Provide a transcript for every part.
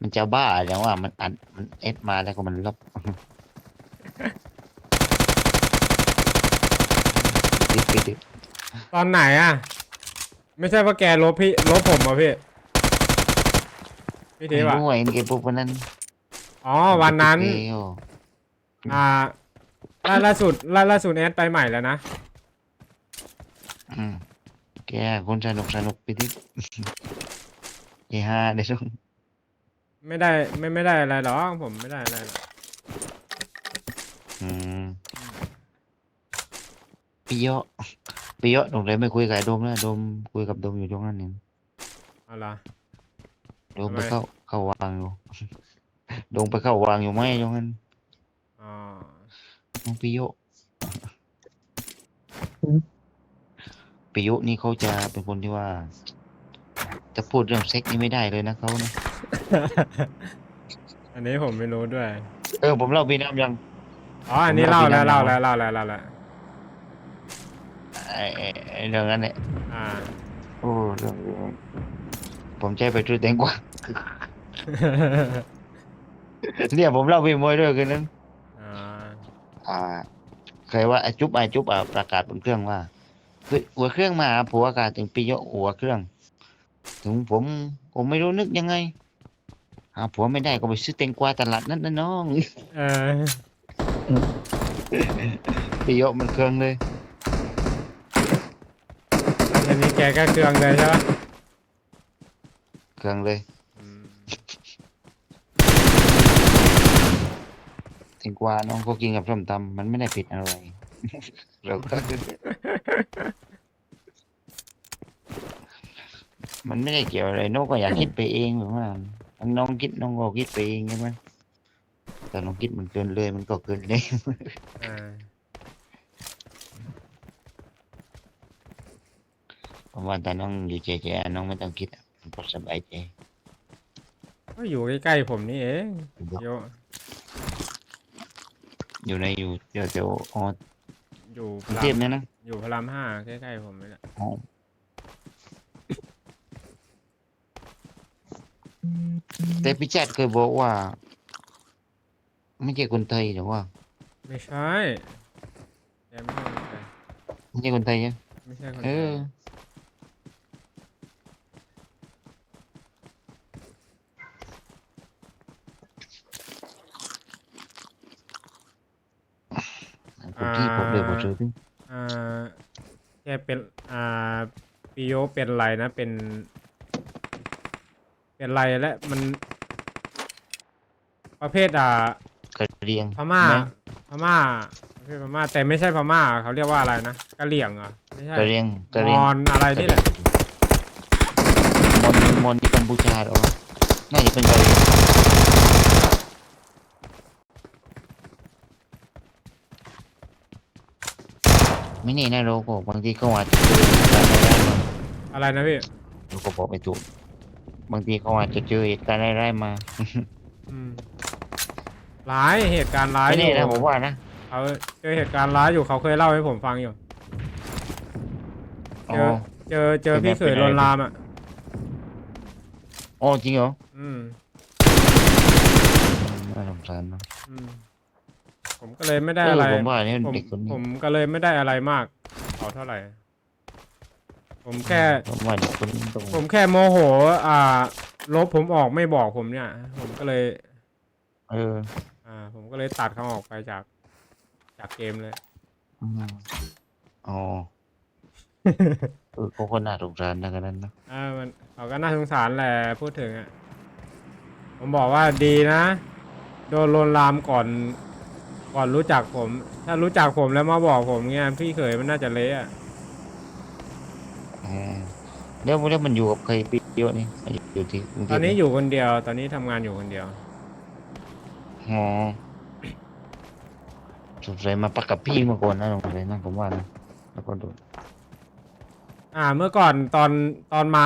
มันจะบ้าอย่างว่ามันอัดมันเอสมาแล้วก็มันลบปิดปิดปิดตอนไหนอะ ไม่ใช่ว่าแกลบพี่ลบผมเหรอพี่พี่ทิพย์ไม่อะรู้ไอ้เกมปุ๊บวันนั้นอ๋อวันนั้นเกมอ่าล่าล่าสุดล่าล่าสุดแอดไปใหม่แล้วนะอืมแกคนสนุกสนุกไปที่เฮฮาเดี๋ยวต้อง ไม่ได้ไม่ไม่ได้อะไรหรอกผมไม่ได้อะไรหรอกอืมปิโยะปิโยะตรงไหนไม่คุยกับไอ้โดมแล้วโดมคุยกับโดมอยู่ตรงนั้นนี่เอาละ โดมไปทำไม เข้าเข้าวางอยู่ โดมไปเข้าวางอยู่ไหมตรงนั้นอ๋อน้องปิโยะปิโยะนี่เขาจะเป็นคนที่ว่า จะพูดเรื่องเซ็กนี่ไม่ได้เลยนะเขานะ อันนี้ผมไม่รู้ด้วย เออผมเล่าพี่น้ำยังอ๋อ อันนี้ผมเล่าเล่าแล้วไปเล่าแล้วแล้วเล่าแล้วเล่าแล้วไอ้ไอ้ไอ้เรื่องนั้นเนี่ยอ่า โอ้เรื่องนี้ผมใจไปช่วยแตงกวาเนี่ยผมเล่าพี่มวยด้วยคืนนั้น อ่า อ่าเคยว่าไอ้จุ๊บไอ้จุ๊บอะประกาศบนเครื่องว่าคือหัวเครื่องมาหาผัวอากาศถึงปีโยะหัวเครื่อง ถึงผมผมไม่รู้นึกยังไง หาผัวไม่ได้ก็ไปซื้อแตงกวาตลาดนั้นนะน้องเออปีโยะมันเครื่องเลย อันนี้แกก็เคืองเลยใช่ปะเครื่องเลยอืมแตงกวาน้องก็กินกับส้มตำมันไม่ได้ผิดอะไรเราก็มันไม่ได้เกี่ยวอะไรน้องก็อยากคิดไปเองหรือว่า น้องคิดน้องก็คิดไปเองใช่ไหมแต่น้องคิดมันเกินเลยมันก็เกินเลยอ่าผมว่าแต่น้องอยู่เฉยๆน้องไม่ต้องคิดอะมันก็สบายใจก็อยู่ใกล้ๆผมนี่เองโยอยู่ในอยู่เดี๋ยวเดี๋ยวอ๋ออยู่กพรุงระเทราพมเนี่ยนะ อยู่พระรามห้าใกล้ๆผมนี่แหละ อ๋อ แต่พี่จัดเคยบอกว่า ไม่ใช่คนไทยหรือว่า ไม่ใช่แกไม่ใช่คนไทยไม่ใช่คนไทยใช่ไหมไม่ใช่คนเอไทยอคนที่ผมเลยบอกซื้อพี่อ่าแกเป็นอ่าปิโยเป็นอะไรนะเป็น เป็นอะไรและมัน ประเภทอ่ากระเรียงพม่าไหพม่าประเภทพม่า แต่ไม่ใช่พม่าเขาเรียกว่าอะไรนะกะเหรี่ยงเหรอไม่ใช่กระเรียงกระมเรียงอนอะไรนี่แหละมอนมอนที่กัมพูชาเหรอวะน่าจะเป็นกระเรียงไม่นี่นะเราก็บางทีเขาอาจจะเจอเหตุการณ์ร้ายๆมาอะไรนะพี่เราก็บอกไม่ถูก บางทีเขาอาจจะเจอเหตุการณ์ร้ายๆมาอืมร้ายเหตุการณ์ร้ายไม่อแน่ยู่นะผมว่านะเขาเจอเหตุการณ์ร้ายอยู่เขาเคยเล่าให้ผมฟังอยู่ อ๋เจออเจอเจอเป็นไงพี่เขยเป็นลไงวนลามอะ อ๋อจริงเหรออืมอืมน่าสงสารเนอะอืมผมก็เลยไม่ได้อะไรเผมว่าเนี่ยผมเด็กคนนี้ผมก็เลยไม่ได้อะไรมากเขาเท่าไหร่ ผมแค่ ผมว่าเด็กคนนี้ต้องผมแค่โมโห อ่า ลบผมออกไม่บอกผมเนี่ย ผมก็เลย เอออ่า ผมก็เลยตัดเขาออกไปจาก จากเกมเลย อืมอ๋อเออเขาก็น่าสงสารนะกันนั้นนะอ่ามันเขาก็น่าสงสารแหละพูดถึงอะ ผมบอกว่าดีนะ โดนลวนลามก่อน ก่อนรู้จักผม ถ้ารู้จักผมแล้วมาบอกผมเงี้ยพี่เขยมันน่าจะเละอะเออ แล้วแล้วมันอยู่กับใครปีเดียวนี่อยู่ที่กรุงเทพตอนนี้อยู่คนเดียว ตอนนี้ทำงานอยู่คนเดียว อ๋อสงสัยมาปักกับพี่มาก่อนนะสงสัยนะผมว่านะแล้วก็โดนอ่า เมื่อก่อนตอนตอนมา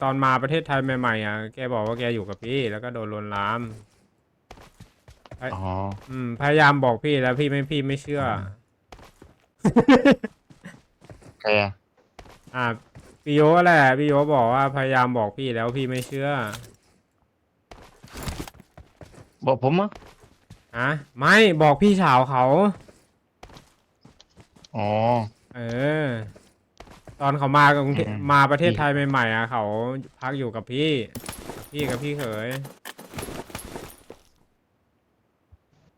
ตอนมาประเทศไทยใหม่ๆอะแกบอกว่าแกอยู่กับพี่ แล้วก็โดนลวนลาม อ๋อ อืม พยายามบอกพี่แล้วพี่ไม่พี่ไม่เชื่อ ใครอะอ่า พี่โยแหละพี่โยบอกว่าพยายามบอกพี่แล้วพี่ไม่เชื่อบอกผมอะฮะไม่บอกพี่สาวเขา อ๋อ เออ ตอนเขามากรุงเทพอืม มาประเทศไทยใหม่ๆอะเขาพักอยู่กับพี่กับพี่กับพี่เขย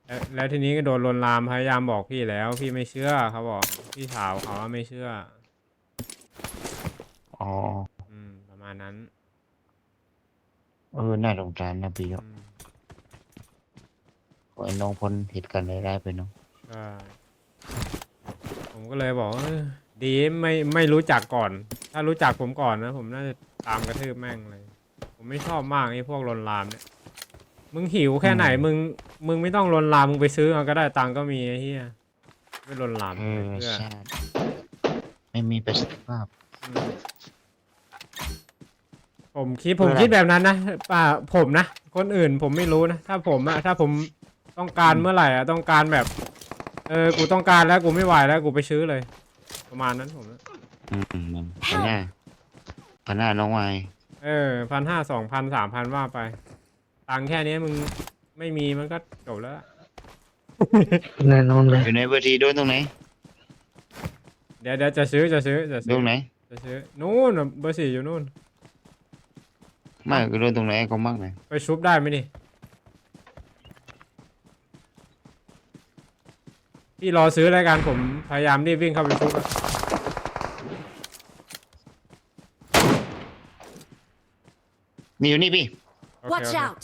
แล้วแล้วทีนี้ก็โดนลวนลามพยายามบอกพี่แล้ว พี่ไม่เชื่อเขาบอก พี่สาวเขาว่าไม่เชื่ออ๋อ อืม ประมาณ นั้นเออน่าสงสารนะพี่ยกอืมขอให้น้องพ้นเหตุการณ์ร้ายๆไปเนาะใช่ผมก็เลยบอกว่าเออดีไม่ไม่รู้จักก่อน ถ้ารู้จักผมก่อนนะ ผมน่าจะตามกระทืบแม่งเลย ผมไม่ชอบมากไอ้พวกลวนลามเนี่ย มึงหิวแค่ไหนมึง มึงไม่ต้องลวนลามมึงไปซื้อเอาก็ได้ตังค์ก็มีไอ้เหี้ยไม่ลวนลามเออเพื่อใช่ไม่มีประสิทธิภาพ อืม ผมคิดผมเพื่ออะไรคิดแบบนั้นนะป่าผมนะ คนอื่นผมไม่รู้นะ ถ้าผมอะถ้าผมต้องการเมื่อไหร่อะต้องการแบบ เออ กูต้องการแล้วกูไม่ไหวแล้วกูไปซื้อเลย ประมาณนั้นผมนะอืมมันพันหน้าพันหน้าน้องวายเออพันห้าสองพันสามพันว่าไป ตังค์แค่นี้มึงไม่มีมันก็จบแล้วแน่นอนเลยอยู่ในเวทีโดนตรงไหนเดี๋ยวเดี๋ยวจะซื้อจะซื้อจะโดซื้อนไหนจะซื้อนู่นน่ะเบอร์สี่อยู่นู่น ไม่ก็โดนตรงไหนก็มากเลยไปชุบได้ไหมนี่พี่รอซื้อรายการผมพยายามรีบวิ่งเข้าไปชุบอะมีอยู่นี่พี่ โอเค Watch โอเค out!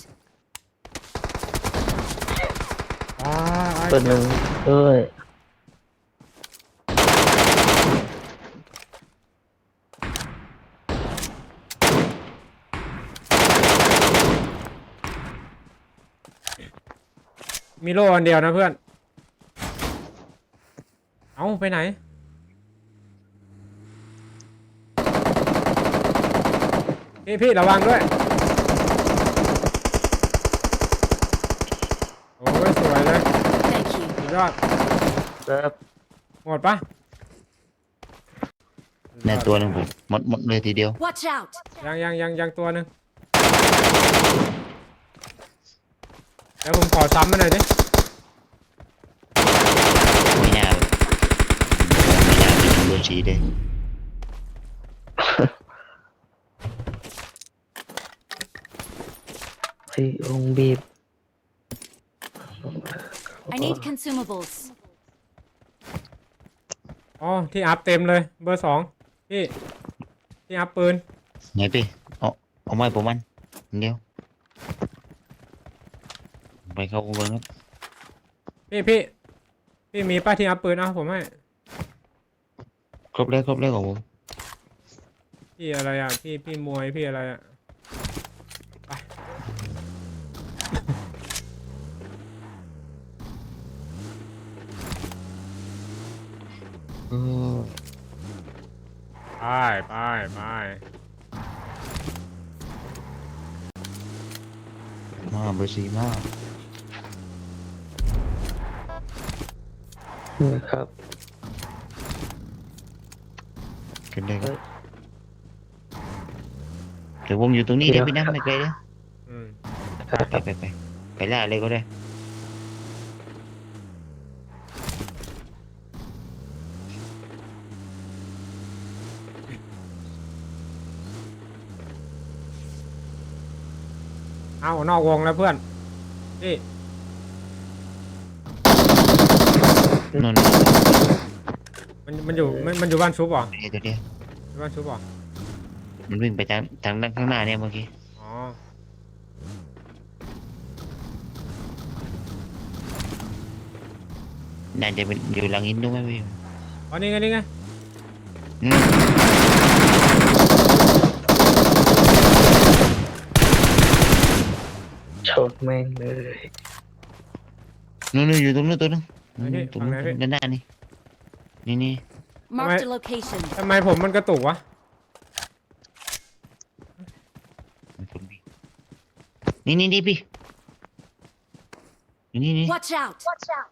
อ่าอ่าเปิดหนึ่งด้วย มีโล่อันเดียวนะเพื่อน เอาไปไหน พี่พี่ระวังด้วย โอ้ยสวยเลย Thank you. สุดยอดเซิร์ฟหมดปะในตัวหนึ่งผมหมดหมดเลยทีเดียว Watch out! ยังยังยังยังตัวหนึ่ง เดี๋ยวผมขอซ้ำมาหน่อยดิไม่น่าเลยไม่น่าเป็นตัวชีได้ไอ้องค์บีบ I need consumables. อ๋อที่อัพเต็มเลย เบอร์สองพี่ที่อัพปืนไงพี่เอาเอาไม้ผมมันอันเดียว ไปเข้าเบิ้งครับพี่พี่พี่มีป้าที่อัพปืนเอาผมให้ครบแล้วครบแล้วของผมพี่อะไรอะพี่พี่มวยพี่อะไรอะไปเออไปไปไปมาเบอร์สี่มาก นะครับ ขึ้นได้ครับเดี๋ยววงอยู่ตรงนี้เดี๋ยวพี่นั่งไม่ไกลเด้ออืมไปไปไปไปล่าเลยก็ได้ เอานอกวงแล้วเพื่อนพี่ นนมันมันอยู่มันมันอยู่บ้านชุบเหรอเดี๋ยวเดี๋ยวอยู่บ้านชุบเหรอมันวิ่งไปทางทางด้านข้างหน้าเนี่ยเมื่อกี้อ๋อน่าจะเป็นอยู่หลังหินดูไหมพี่อ๋อนี่ไงนี่ไงอืมชดแม่งเลยนู่นนู่นอยู่ตรงนู้นตัวนึง ไหนพี่ตรงฝั่งนู้ไหนนพี่ ด้านหน้านี่นี่นี่ Marked a location. ทำไมผมมันกระตุกวะมันคนพี่นี่นี่นี่พี่นี่นี่ Watch out! Watch out!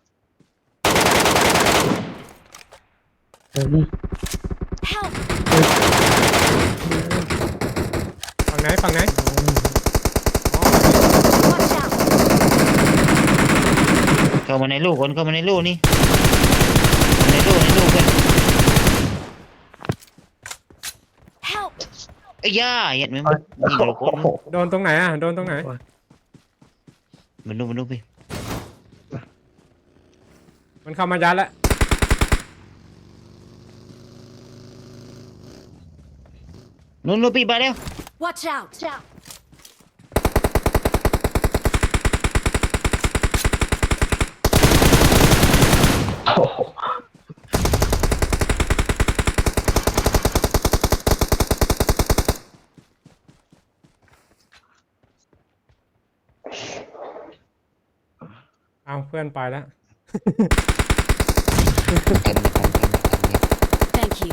เฮ้ย Help! ฝั่งไหนฝั่งไหนอ๋อ Watch out! เข้ามาในลูกคนเข้ามาในลูกนี่ในลูกในลูกเพื่อน Help! ไอ้ย่าเห็นไหมมันยิงกับลูกคนโอ้โหโดนตรงไหนอะ โดนตรงไหน มันดูมันดูพี่มันเข้ามายัดแล้วนู่นนู่นพี่มาแล้ว Watch out! โอ้โหเอาเพื่อนไปแล้วกันกันกันกัน Thank you.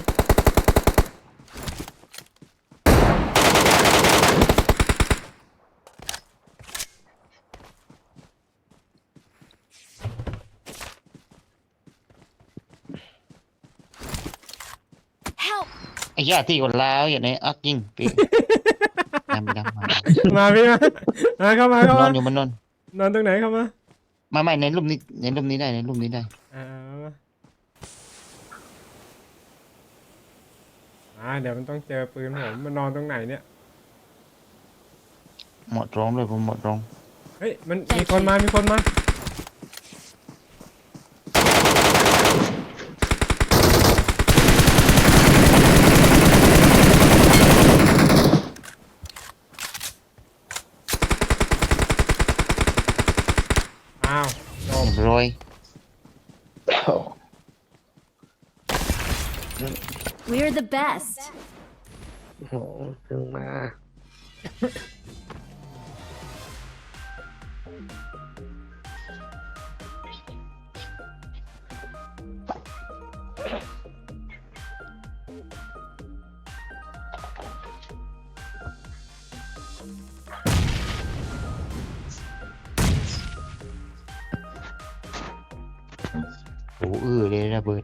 ไอ้ย่าที่คนลาวอย่างนี้อักยิงพี่ดำดำมามาพี่มามาเข้ามามันเข้านอมานอยู่มันนอนนอนตรงไหนเข้ามา มาไม่ในรูปนี้ในรูปนี้ได้ในรูปนี้ได้ อ่ามาอ่าเดี๋ยวมันต้องเจอปืนผมมันนอนตรงไหนเนี่ย หมดร้องเลยผมหมดร้องเฮ้ยมัน Thank มีคน you มา มีคนมา Oh. We're the best. Oh, อื้อเลยระเบิด